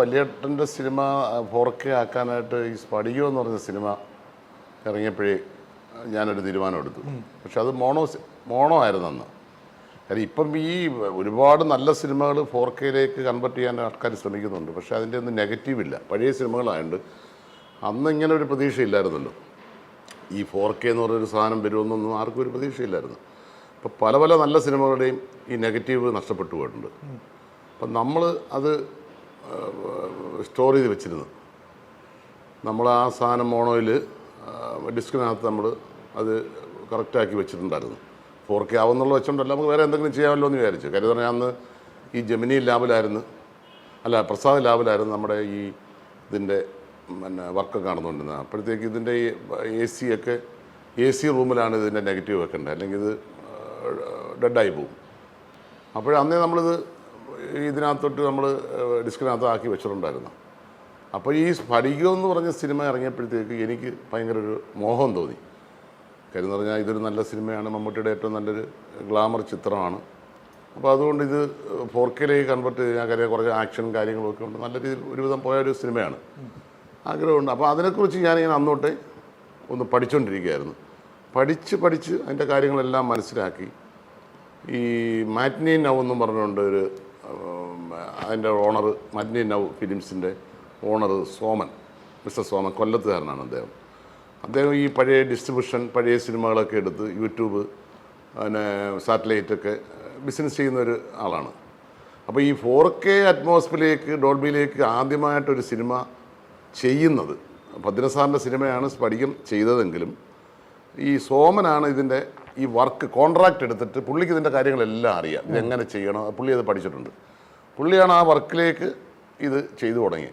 വലിയേട്ടന്റെ cinema four K ആക്കാനായിട്ട് ഈ സ്പടികോ എന്ന് പറഞ്ഞ സിനിമ ഇറങ്ങിയപ്പോഴേ ഞാനൊരു തീരുമാനം എടുത്തു. പക്ഷെ അത് മോണോ മോണോ ആയിരുന്നു അന്ന് കാര്യം ഇപ്പം ഈ ഒരുപാട് നല്ല സിനിമകൾ ഫോർ കെയിലേക്ക് കൺവെർട്ട് ചെയ്യാൻ ആൾക്കാർ ശ്രമിക്കുന്നുണ്ട്. പക്ഷേ അതിന്റെ ഒന്നും നെഗറ്റീവ് ഇല്ല. പഴയ സിനിമകളായതുകൊണ്ട് അന്ന് ഇങ്ങനെ ഒരു പ്രതീക്ഷയില്ലായിരുന്നല്ലോ ഈ ഫോർ കെ എന്ന് പറഞ്ഞൊരു സാധനം വരുമെന്നൊന്നും ആർക്കും ഒരു പ്രതീക്ഷയില്ലായിരുന്നു അപ്പോൾ പല പല നല്ല സിനിമകളുടെയും ഈ നെഗറ്റീവ് നഷ്ടപ്പെട്ടു പോയിട്ടുണ്ട്. അപ്പം നമ്മൾ അത് സ്റ്റോർ ചെയ്ത് വെച്ചിരുന്നു. നമ്മൾ ആ സാധനം മോണോയിൽ ഡിസ്കിനകത്ത് നമ്മൾ അത് കറക്റ്റാക്കി വെച്ചിട്ടുണ്ടായിരുന്നു. ഫോർ കെ ആവുന്നുള്ള വെച്ചോണ്ടല്ല നമുക്ക് വേറെ എന്തെങ്കിലും ചെയ്യാമല്ലോ എന്ന് വിചാരിച്ചു. കാര്യം പറഞ്ഞാൽ അന്ന് ഈ ജമിനി ലാബിലായിരുന്നു. അല്ല പ്രസാദ് ലാബിലായിരുന്നു നമ്മുടെ ഈ ഇതിന്റെ പിന്നെ വർക്ക് കാണുന്നുണ്ടെന്ന് അപ്പോഴത്തേക്ക് ഇതിന്റെ ഈ എ സി ഒക്കെ എ സി റൂമിലാണ് ഇതിന്റെ നെഗറ്റീവ് വെക്കേണ്ടത് അല്ലെങ്കിൽ ഇത് ഡെഡായി പോകും അപ്പോഴന്നേ നമ്മളിത് ഇതിനകത്തോട്ട് നമ്മൾ ഡിസ്കിനകത്ത് ആക്കി വെച്ചിട്ടുണ്ടായിരുന്നു. അപ്പോൾ ഈ സ്ഫടികം എന്ന് പറഞ്ഞ സിനിമ ഇറങ്ങിയപ്പോഴത്തേക്ക് എനിക്ക് ഭയങ്കര ഒരു മോഹം തോന്നി. കാര്യം പറഞ്ഞാൽ ഇതൊരു നല്ല സിനിമയാണ് മമ്മൂട്ടിയുടെ ഏറ്റവും നല്ലൊരു ഗ്ലാമർ ചിത്രമാണ്. അപ്പോൾ അതുകൊണ്ട് ഇത് ഫോർ കെയിലേക്ക് കൺവെർട്ട് ചെയ്ത് ഞാൻ കാര്യം കുറച്ച് ആക്ഷൻ കാര്യങ്ങളൊക്കെ ഉണ്ട്. നല്ല രീതിയിൽ ഒരുവിധം പോയ ഒരു സിനിമയാണ്. ആഗ്രഹമുണ്ട്. അപ്പോൾ അതിനെക്കുറിച്ച് ഞാനിങ്ങനെ അന്നോട്ടേ ഒന്ന് പഠിച്ചുകൊണ്ടിരിക്കുകയായിരുന്നു പഠിച്ച് പഠിച്ച് അതിന്റെ കാര്യങ്ങളെല്ലാം മനസ്സിലാക്കി. ഈ മാറ്റ്നീൻ നവ് എന്നും പറഞ്ഞുകൊണ്ട് ഒരു അതിന്റെ ഓണർ മാറ്റ്നി നൗ ഫിലിംസിന്റെ ഓണർ സോമൻ മിസ്റ്റർ സോമൻ കൊല്ലത്തുകാരനാണ് അദ്ദേഹം. അദ്ദേഹം ഈ പഴയ ഡിസ്ട്രിബ്യൂഷൻ പഴയ സിനിമകളൊക്കെ എടുത്ത് യൂട്യൂബ് പിന്നെ സാറ്റലൈറ്റൊക്കെ ബിസിനസ് ചെയ്യുന്ന ഒരു ആളാണ്. അപ്പോൾ ഈ ഫോർ കെ അറ്റ്മോസ്ഫിയറിലേക്ക് ഡോൾബിയിലേക്ക് ആദ്യമായിട്ടൊരു സിനിമ ചെയ്യുന്നത് ഭദ്രസാറിന്റെ സിനിമയാണ് സ്പടികം ചെയ്തതെങ്കിലും ഈ സോമനാണ് ഇതിന്റെ ഈ വർക്ക് കോൺട്രാക്റ്റ് എടുത്തിട്ട് പുള്ളിക്ക് ഇതിന്റെ കാര്യങ്ങളെല്ലാം അറിയാം. ഇതെങ്ങനെ ചെയ്യണം പുള്ളി അത് പഠിച്ചിട്ടുണ്ട്. പുള്ളിയാണ് ആ വർക്കിലേക്ക് ഇത് ചെയ്തു തുടങ്ങി.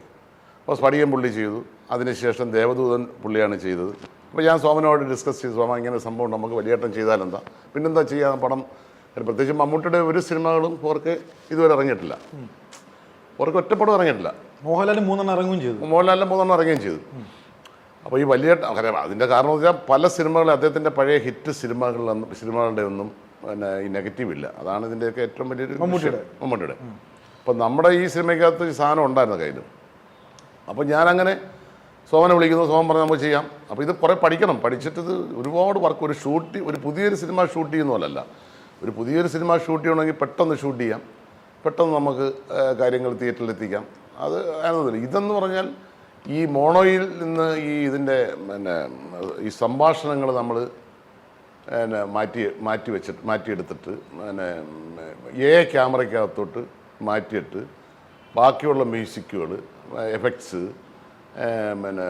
അപ്പോൾ സ്പടികം പുള്ളി ചെയ്തു. അതിനുശേഷം ദേവദൂതൻ പുള്ളിയാണ് ചെയ്തത്. അപ്പോൾ ഞാൻ സോമനോട് ഡിസ്കസ് ചെയ്തു. സോമ ഇങ്ങനെ സംഭവം നമുക്ക് വലിയേട്ടം ചെയ്താലെന്താ പിന്നെന്താ ചെയ്യാൻ പടം പ്രത്യേകിച്ച് മമ്മൂട്ടിയുടെ ഒരു സിനിമകളും ഓർക്ക് ഇതുവരെ ഇറങ്ങിയിട്ടില്ല. ഓർക്ക് ഒറ്റപ്പടം ഇറങ്ങിയിട്ടില്ല. മോഹൻലാലിന് മൂന്നെണ്ണം ഇറങ്ങുകയും ചെയ്തു. മോഹൻലാലിന്റെ മൂന്നെണ്ണം ഇറങ്ങുകയും ചെയ്തു. അപ്പോൾ ഈ വലിയ അതിന്റെ കാരണം എന്ന് വെച്ചാൽ പല സിനിമകളും അദ്ദേഹത്തിന്റെ പഴയ ഹിറ്റ് സിനിമകളിലൊന്നും സിനിമകളുടെ ഒന്നും പിന്നെ ഈ നെഗറ്റീവ് ഇല്ല. അതാണ് ഇതിന്റെയൊക്കെ ഏറ്റവും വലിയൊരു മമ്മൂട്ടിയുടെ. മമ്മൂട്ടിയുടെ. അപ്പം നമ്മുടെ ഈ സിനിമയ്ക്കകത്ത് ഈ സാധനം ഉണ്ടായിരുന്നു കയ്യിൽ അപ്പോൾ ഞാനങ്ങനെ സോമനെ വിളിക്കുന്നു സോമൻ പറഞ്ഞ് നമുക്ക് ചെയ്യാം. അപ്പോൾ ഇത് കുറേ പഠിക്കണം. പഠിച്ചിട്ട് ഇത് ഒരുപാട് വർക്ക് ഒരു ഷൂട്ട് ഒരു പുതിയൊരു സിനിമ ഷൂട്ട് ചെയ്യുന്ന പോലല്ല. ഒരു പുതിയൊരു സിനിമ ഷൂട്ട് ചെയ്യണമെങ്കിൽ പെട്ടെന്ന് ഷൂട്ട് ചെയ്യാം. പെട്ടെന്ന് നമുക്ക് കാര്യങ്ങൾ തിയേറ്ററിൽ എത്തിക്കാം. അത് ആണെന്നില്ല ഇതെന്ന് പറഞ്ഞാൽ ഈ മോണോയിൽ നിന്ന് ഈ ഇതിന്റെ പിന്നെ ഈ സംഭാഷണങ്ങൾ നമ്മൾ പിന്നെ മാറ്റി മാറ്റി വെച്ചിട്ട് മാറ്റിയെടുത്തിട്ട് പിന്നെ എ ക്യാമറയ്ക്കകത്തോട്ട് മാറ്റിയിട്ട് ബാക്കിയുള്ള മ്യൂസിക്കുകൾ എഫക്ട്സ് പിന്നെ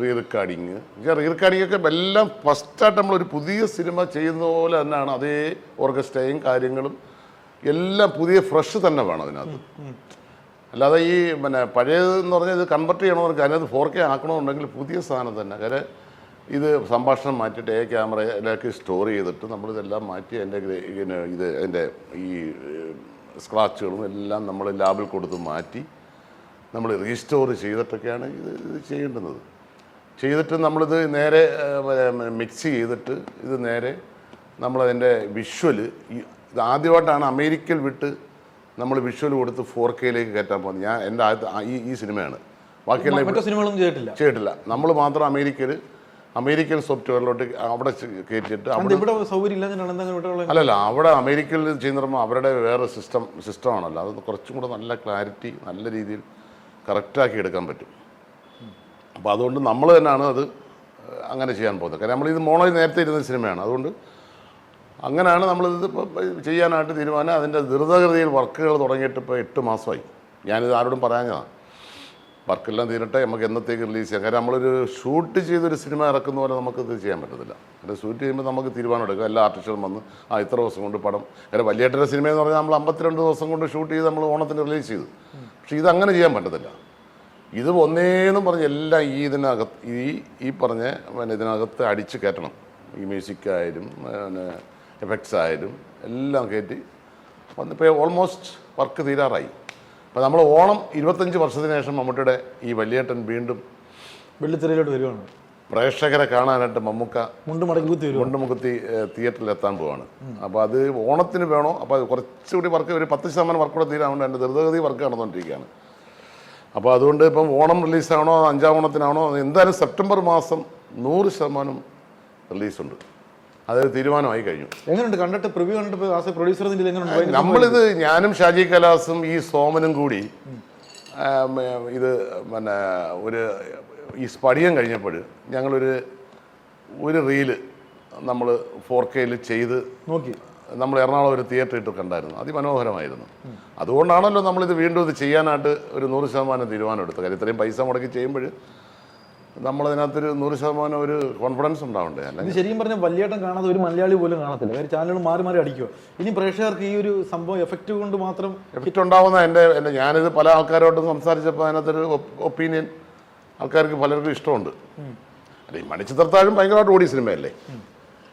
റീ റെക്കോർഡിങ് റീ റെക്കോർഡിംഗ് ഒക്കെ എല്ലാം ഫസ്റ്റായിട്ട് നമ്മളൊരു പുതിയ സിനിമ ചെയ്യുന്ന പോലെ തന്നെയാണ് അതേ ഓർക്കസ്ട്രയും കാര്യങ്ങളും എല്ലാം പുതിയ ഫ്രഷ് തന്നെ വേണം അതിനകത്ത്. അല്ലാതെ ഈ പിന്നെ പഴയതെന്ന് പറഞ്ഞാൽ ഇത് കൺവെർട്ട് ചെയ്യണമെന്ന് അതിനകത്ത് ഫോർ കെ ആക്കണമെന്നുണ്ടെങ്കിൽ പുതിയ സാധനം തന്നെ. കാര്യം ഇത് സംഭാഷണം മാറ്റിയിട്ട് ഏ ക്യാമറയിലേക്ക് സ്റ്റോർ ചെയ്തിട്ട് നമ്മളിതെല്ലാം മാറ്റി അതിന്റെ ഇത് അതിന്റെ ഈ സ്ക്രാച്ചുകളും എല്ലാം നമ്മൾ ലാബിൽ കൊടുത്ത് മാറ്റി നമ്മൾ റീസ്റ്റോർ ചെയ്തിട്ടൊക്കെയാണ് ഇത് ഇത് ചെയ്യേണ്ടുന്നത്. ചെയ്തിട്ട് നമ്മളിത് നേരെ മിക്സ് ചെയ്തിട്ട് ഇത് നേരെ നമ്മളതിന്റെ വിഷ്വൽ ഇത് ആദ്യമായിട്ടാണ് അമേരിക്കയിൽ വിട്ട് നമ്മൾ വിഷ്വൽ കൊടുത്ത് ഫോർ കെയിലേക്ക് കയറ്റാൻ പോകുന്നത്. ഞാൻ എന്റെ ആദ്യത്തെ ഈ ഈ സിനിമയാണ്. ബാക്കിയെല്ലാം മറ്റു സിനിമകളൊന്നും ചെയ്തിട്ടില്ല. ചെയ്തിട്ടില്ല. നമ്മൾ മാത്രം അമേരിക്കയിൽ അമേരിക്കൻ സോഫ്റ്റ്വെയറിലോട്ട് അവിടെ കയറ്റിയിട്ട് അവിടെ അല്ലല്ല അവിടെ അമേരിക്കയിൽ ചെയ്യുന്ന പറയുമ്പോൾ അവരുടെ വേറെ സിസ്റ്റം സിസ്റ്റമാണല്ലോ അത് കുറച്ചും കൂടെ നല്ല ക്ലാരിറ്റി നല്ല രീതിയിൽ കറക്റ്റാക്കി എടുക്കാൻ പറ്റും. അപ്പോൾ അതുകൊണ്ട് നമ്മൾ തന്നെയാണ് അത് അങ്ങനെ ചെയ്യാൻ പോകുന്നത്. കാരണം നമ്മളിത് മോണോയിൽ നേരത്തെ ഇരുന്ന സിനിമയാണ്. അതുകൊണ്ട് അങ്ങനെയാണ് നമ്മളിത് ചെയ്യാനായിട്ട് തീരുമാനം. അതിന്റെ ദ്രുതഗതിയിൽ വർക്കുകൾ തുടങ്ങിയിട്ട് ഇപ്പോൾ എട്ട് മാസമായി. ഞാനിത് ആരോടും പറയാഞ്ഞതാണ് വർക്കെല്ലാം തീരട്ടെ നമുക്ക് എന്നത്തേക്ക് റിലീസ് ചെയ്യാം. കാര്യം നമ്മളൊരു ഷൂട്ട് ചെയ്തൊരു സിനിമ ഇറക്കുന്ന പോലെ നമുക്ക് ഇത് ചെയ്യാൻ പറ്റത്തില്ല. കാരണം ഷൂട്ട് ചെയ്യുമ്പോൾ നമുക്ക് തീരുമാനം എടുക്കാം എല്ലാ ആർട്ടിസ്റ്റുകളും വന്ന് ആ ഇത്ര ദിവസം കൊണ്ട് പടം കാര്യം വലിയേട്ടന്റെ സിനിമ എന്ന് പറഞ്ഞാൽ നമ്മൾ അമ്പത്തിരണ്ട് ദിവസം കൊണ്ട് ഷൂട്ട് ചെയ്ത് നമ്മൾ ഓണത്തിന് റിലീസ് ചെയ്തു. പക്ഷേ ഇതങ്ങനെ ചെയ്യാൻ പറ്റത്തില്ല. ഇത് ഒന്നേന്നും പറഞ്ഞ് എല്ലാം ഈ ഇതിനകത്ത് ഈ ഈ പറഞ്ഞ പിന്നെ ഇതിനകത്ത് അടിച്ച് കയറ്റണം. ഈ മ്യൂസിക്കായാലും പിന്നെ എഫക്ട്സ് ആയാലും എല്ലാം കയറ്റി വന്നിപ്പോൾ ഓൾമോസ്റ്റ് വർക്ക് തീരാറായി. അപ്പോൾ നമ്മൾ ഓണം ഇരുപത്തഞ്ച് വർഷത്തിന് ശേഷം മമ്മൂട്ടിയുടെ ഈ വലിയേട്ടൻ വീണ്ടും വെള്ളിത്തിരയിലോട്ട് വരുവാണ്. പ്രേക്ഷകരെ കാണാനായിട്ട് മമ്മൂക്ക മുണ്ടുമടക്കുത്തി മുണ്ടുമുക്കുത്തി കുത്തി തിയേറ്ററിൽ എത്താൻ പോവാണ്. അപ്പോൾ അത് ഓണത്തിന് വേണോ? അപ്പോൾ അത് കുറച്ചുകൂടി വർക്ക് ഒരു പത്ത് ശതമാനം വർക്ക് കൂടെ തീരാറുണ്ട് എന്റെ ദ്രുതഗതി വർക്ക് നടന്നുകൊണ്ടിരിക്കുകയാണ്. അപ്പോൾ അതുകൊണ്ട് ഇപ്പം ഓണം റിലീസാണോ? അഞ്ചാം ഓണത്തിനാണോ? എന്തായാലും സെപ്റ്റംബർ മാസം നൂറ് ശതമാനം റിലീസുണ്ട്. അതൊരു തീരുമാനമായി കഴിഞ്ഞു. എങ്ങനെയുണ്ട് കണ്ടിട്ട് പ്രിവ്യൂ കണ്ടിട്ട് പ്രൊഡ്യൂസർ എങ്ങനെയുണ്ട് നമ്മളിത് ഞാനും ഷാജി കലാസും ഈ സോമനും കൂടി ഇത് പിന്നെ ഒരു ഈ സ്പടിയം കഴിഞ്ഞപ്പോൾ ഞങ്ങളൊരു ഒരു റീൽ നമ്മൾ ഫോർ കെയിൽ ചെയ്ത് നോക്കി. നമ്മൾ എറണാകുളം ഒരു തിയേറ്റർ ഇട്ട് കണ്ടായിരുന്നു. അതിമനോഹരമായിരുന്നു. അതുകൊണ്ടാണല്ലോ നമ്മളിത് വീണ്ടും ഇത് ചെയ്യാനായിട്ട് ഒരു നൂറ് ശതമാനം തീരുമാനം എടുത്തത്. കാര്യം ഇത്രയും പൈസ മുടക്കി ചെയ്യുമ്പോൾ നമ്മളതിനകത്തൊരു നൂറ് ശതമാനം ഒരു കോൺഫിഡൻസ് ഉണ്ടാവണ്ടേ? അല്ലെങ്കിൽ ശരിക്കും പറഞ്ഞാൽ വലിയേട്ടൻ കാണാതെ ഒരു മലയാളി പോലും കാണത്തില്ല. കാര്യം ചാനലുകൾ മാറി മാറി അടിക്കുക ഇനി പ്രേക്ഷകർക്ക് ഈ ഒരു സംഭവം എഫക്റ്റ് കൊണ്ട് മാത്രം എഫക്റ്റ് ഉണ്ടാവുന്ന എന്റെ എന്റെ ഞാനിത് പല ആൾക്കാരോട്ടും സംസാരിച്ചപ്പോൾ അതിനകത്തൊരു ഒപ്പീനിയൻ ആൾക്കാർക്ക് പലർക്കും ഇഷ്ടമുണ്ട്. അല്ല ഈ മണിച്ചിത്രത്താഴും ഭയങ്കരമായിട്ട് ഓടിയ സിനിമയല്ലേ?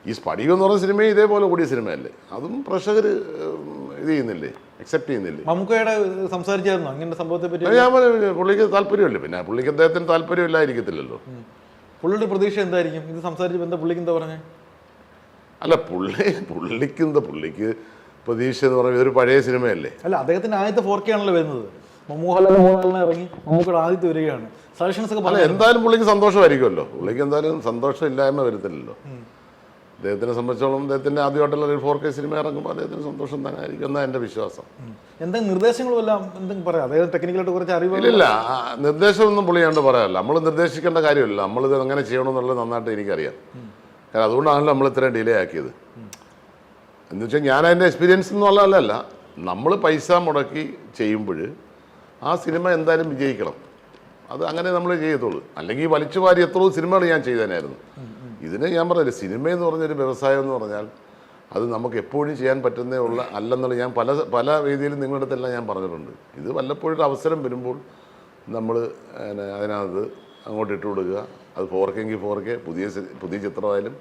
ഈ സ്പടികം എന്ന് പറഞ്ഞ സിനിമയും ഇതേപോലെ ഓടിയ സിനിമയല്ലേ? അതും പ്രേക്ഷകർ ഇത് ചെയ്യുന്നില്ലേ? അക്സെപ്റ്റ് ചെയ്യുന്നില്ലേ? മമ്മൂക്കയുടെ സംസാരിച്ചായിരുന്നു? അങ്ങനെ സംഭവത്തെ പറ്റി ഞാൻ പറഞ്ഞു, പുള്ളിക്ക് താല്പര്യമില്ല. പിന്നെ പുള്ളിക്ക് അദ്ദേഹത്തിന് താല്പര്യമില്ലായിരിക്കത്തില്ലല്ലോ. പുള്ളിയുടെ പ്രതീക്ഷ എന്തായിരിക്കും? ഇത് സംസാരിച്ച് എന്താ പുള്ളിക്ക് എന്താ പറഞ്ഞേ? അല്ല പുള്ളി പുള്ളിക്ക് എന്താ? പുള്ളിക്ക് പ്രതീക്ഷ എന്ന് പറയുന്നത് ഇതൊരു പഴയ സിനിമയല്ലേ? അല്ല അദ്ദേഹത്തിന്റെ ആദ്യത്തെ ഫോർ കെ ആണല്ലോ വരുന്നത്. മോഹൻലാലിന് മൂന്നാളിനെ ഇറങ്ങി മമ്മൂക്കയുടെ ആദ്യത്തെ വരികയാണ്. സജഷൻസ് ഒക്കെ എന്തായാലും പുള്ളിക്ക് സന്തോഷമായിരിക്കുമല്ലോ. പുള്ളിക്ക് എന്തായാലും സന്തോഷം ഇല്ലായ്മ വരത്തില്ലല്ലോ അദ്ദേഹത്തിനെ സംബന്ധിച്ചോളം അദ്ദേഹത്തിന്റെ ആദ്യമായിട്ടുള്ള ഒരു ഫോർ കെ സിനിമ ഇറങ്ങുമ്പോൾ അദ്ദേഹത്തിന് സന്തോഷം തന്നെ ആയിരിക്കും എന്നാണ് എന്റെ വിശ്വാസം. എന്തെങ്കിലും നിർദ്ദേശങ്ങളും എല്ലാം എന്തെങ്കിലും പറയാം? അദ്ദേഹം ടെക്നിക്കലായിട്ട് കുറച്ച് അറിവ് ഇല്ല നിർദ്ദേശമൊന്നും പുള്ളിയാണ്ട് പറയാമല്ല നമ്മൾ നിർദ്ദേശിക്കേണ്ട കാര്യമില്ല. നമ്മളിത് എങ്ങനെ ചെയ്യണമെന്നുള്ളത് നന്നായിട്ട് എനിക്കറിയാം. കാരണം അതുകൊണ്ടാണല്ലോ നമ്മൾ ഇത്രയും ഡിലേ ആക്കിയത്. എന്ന് വെച്ചാൽ ഞാൻ അതിന്റെ എക്സ്പീരിയൻസ് എന്നുള്ളതല്ല നമ്മൾ പൈസ മുടക്കി ചെയ്യുമ്പോൾ ആ സിനിമ എന്തായാലും വിജയിക്കണം. അത് അങ്ങനെ നമ്മൾ ചെയ്യത്തുള്ളൂ. അല്ലെങ്കിൽ വലിച്ചു വാരി എത്രയോ സിനിമകൾ ഞാൻ ചെയ്തേനായിരുന്നു. ഇതിന് ഞാൻ പറഞ്ഞില്ല സിനിമ എന്ന് പറഞ്ഞൊരു വ്യവസായം എന്ന് പറഞ്ഞാൽ അത് നമുക്ക് എപ്പോഴും ചെയ്യാൻ പറ്റുന്നേ ഉള്ള അല്ലെന്നുള്ള ഞാൻ പല പല രീതിയിലും നിങ്ങളുടെ അടുത്തെല്ലാം ഞാൻ പറഞ്ഞിട്ടുണ്ട്. ഇത് വല്ലപ്പോഴും ഒരു അവസരം വരുമ്പോൾ നമ്മൾ അതിനകത്ത് അങ്ങോട്ട് ഇട്ട് കൊടുക്കുക. അത് ഫോർ കെങ്കിൽ ഫോർ കെ പുതിയ പുതിയ ചിത്രമായാലും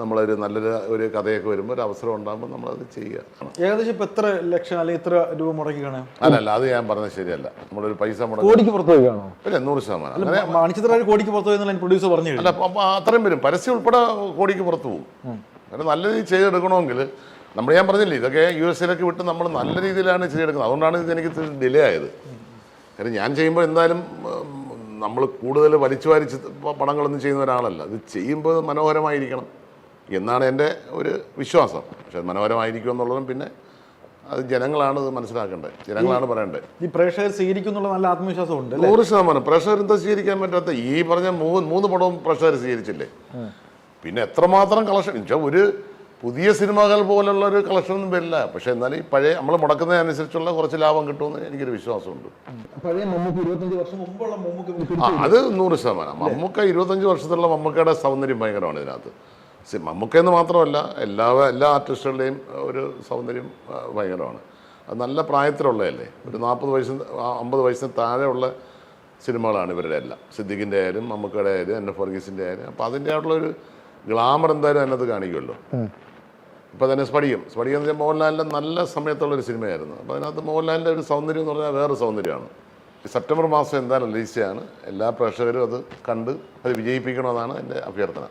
നമ്മളൊരു നല്ലൊരു ഒരു കഥയൊക്കെ വരുമ്പോൾ ഒരു അവസരം ഉണ്ടാകുമ്പോൾ നമ്മളത് ചെയ്യുക. ഏകദേശം ഇപ്പൊ എത്ര ലക്ഷം അല്ലെങ്കിൽ ഇത്ര രൂപ മുടക്കി കാണാം അല്ല അല്ല അത് ഞാൻ പറഞ്ഞത് ശരിയല്ല. നമ്മളൊരു പൈസ മുടക്കി കോടിക്ക് പുറത്ത് പോയിക്കാണോ? നൂറ് ശതമാനം. അങ്ങനെ മണിച്ചിത്ര കോടിക്ക് പുറത്ത് പോയെന്നുള്ള പ്രൊഡ്യൂസർ പറഞ്ഞു അല്ല അപ്പൊ അത്രയും വരും. പരസ്യം ഉൾപ്പെടെ കോടിക്ക് പുറത്തു പോകും കാരണം നല്ല രീതിയിൽ ചെയ്തെടുക്കണമെങ്കിൽ നമ്മൾ ഞാൻ പറഞ്ഞില്ലേ ഇതൊക്കെ യു എസിലൊക്കെ വിട്ട് നമ്മൾ നല്ല രീതിയിലാണ് ചെയ്തെടുക്കുന്നത്. അതുകൊണ്ടാണ് ഇത് എനിക്ക് ഡിലേ ആയത്. കാരണം ഞാൻ ചെയ്യുമ്പോൾ എന്തായാലും നമ്മൾ കൂടുതൽ വലിച്ചു വാരിച്ച് പടങ്ങളൊന്നും ചെയ്യുന്ന ഒരാളല്ല. ഇത് ചെയ്യുമ്പോൾ മനോഹരമായിരിക്കണം. എന്നാണ് എന്റെ ഒരു വിശ്വാസം. പക്ഷെ മനോഹരമായിരിക്കും എന്നുള്ളതും പിന്നെ അത് ജനങ്ങളാണ് ഇത് മനസ്സിലാക്കേണ്ടത്. ജനങ്ങളാണ് പറയേണ്ടത്. ഈ പ്രേക്ഷകർ സ്വീകരിക്കും എന്നുള്ള നല്ല ആത്മവിശ്വാസം ഉണ്ട് നൂറ് ശതമാനം. പ്രേക്ഷകർ എന്താ സ്വീകരിക്കാൻ പറ്റാത്ത? ഈ പറഞ്ഞ മൂന്ന് മൂന്ന് പടവും പ്രേക്ഷകർ സ്വീകരിച്ചില്ലേ? പിന്നെ എത്രമാത്രം കളക്ഷൻ വെച്ചാൽ ഒരു പുതിയ സിനിമകൾ പോലുള്ള ഒരു കളക്ഷൻ ഒന്നും വരില്ല. പക്ഷെ എന്നാലും ഈ പഴയ നമ്മൾ മുടക്കുന്നതിനനുസരിച്ചുള്ള കുറച്ച് ലാഭം കിട്ടുമെന്ന് എനിക്കൊരു വിശ്വാസമുണ്ട്. പഴയ മമ്മൂക്ക് ഇരുപത്തഞ്ച് വർഷം മുമ്പുള്ള മമ്മൂക്ക് ആ അത് നൂറ് ശതമാനം. മമ്മൂക്ക ഇരുപത്തഞ്ച് വർഷത്തുള്ള മമ്മൂക്കയുടെ സൗന്ദര്യം ഭയങ്കരമാണ് ഇതിനകത്ത്. സി- മമ്മൂക്ക മാത്രമല്ല എല്ലാ എല്ലാ ആർട്ടിസ്റ്റുകളുടെയും ഒരു സൗന്ദര്യം ഭയങ്കരമാണ്. അത് നല്ല പ്രായത്തിലുള്ളതല്ലേ? ഒരു നാൽപ്പത് വയസ്സിന് ആ, അമ്പത് വയസ്സിന് താഴെയുള്ള സിനിമകളാണ് ഇവരുടെ എല്ലാം. സിദ്ദിഖിന്റെ ആയാലും മമ്മൂക്കയുടെ ആയാലും എന്നെ ഫർഗീസിന്റെ ആയാലും. അപ്പോൾ അതിന്റെ ആയിട്ടുള്ള ഒരു ഗ്ലാമർ എന്തായാലും അതിനകത്ത് കാണിക്കുമല്ലോ. ഇപ്പോൾ തന്നെ സ്പടികം. സ്പടികം എന്ന് വെച്ചാൽ മോഹൻലാലിന്റെ നല്ല സമയത്തുള്ളൊരു സിനിമയായിരുന്നു. അപ്പോൾ അതിനകത്ത് മോഹൻലാലിന്റെ ഒരു സൗന്ദര്യം എന്ന് പറഞ്ഞാൽ വേറെ സൗന്ദര്യമാണ്. സെപ്റ്റംബർ മാസം എന്തായാലും റിലീസ് ചെയ്യാണ് എല്ലാ പ്രേക്ഷകരും അത് കണ്ട് അത് വിജയിപ്പിക്കണമെന്നാണ് എന്റെ അഭ്യർത്ഥന.